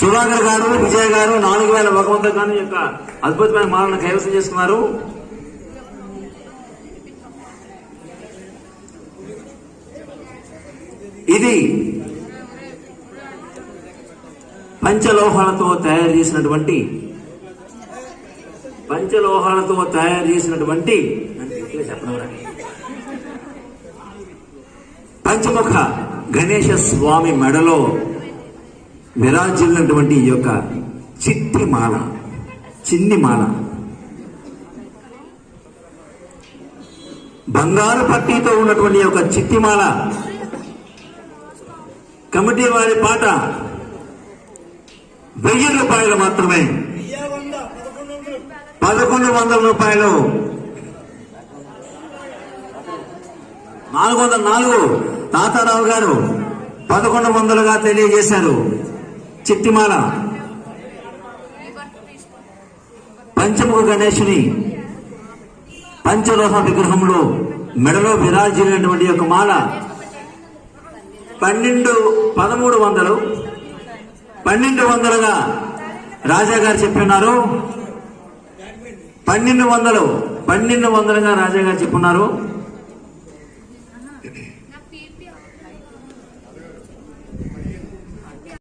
సుధాకర్ గారు విజయ్ గారు నాలుగు వేల ఒక వంద యొక్క అద్భుతమైన మాలను కైవసం చేసుకున్నారు. ఇది పంచలోహాలతో తయారు చేసినటువంటి పంచలోహాలతో తయారు చేసినటువంటి పంచముఖ గణేశ స్వామి మెడలో విరాజిల్లినటువంటి ఈ యొక్క చిట్టి మాల చిన్ని మాల బంగారు పట్టీతో ఉన్నటువంటి యొక్క చిట్టి మాల కమిటీ వారి పాట వెయ్యి రూపాయలు మాత్రమే. పదకొండు వందల రూపాయలు. నాలుగు వందల నాలుగు. తాతారావు గారు పదకొండు వందలుగా తెలియజేశారు. చిట్టిమాల. పంచముఖ గణేశుని పంచలోహ విగ్రహంలో మెడలో విరాజిల్లినటువంటి యొక్క మాల. పన్నెండు పదమూడు వందలు. పన్నెండు వందలుగా రాజాగారు చెప్పిన్నారు పన్నెండు వందలు. పన్నెండు వందలుగా రాజాగారు చెప్పున్నారు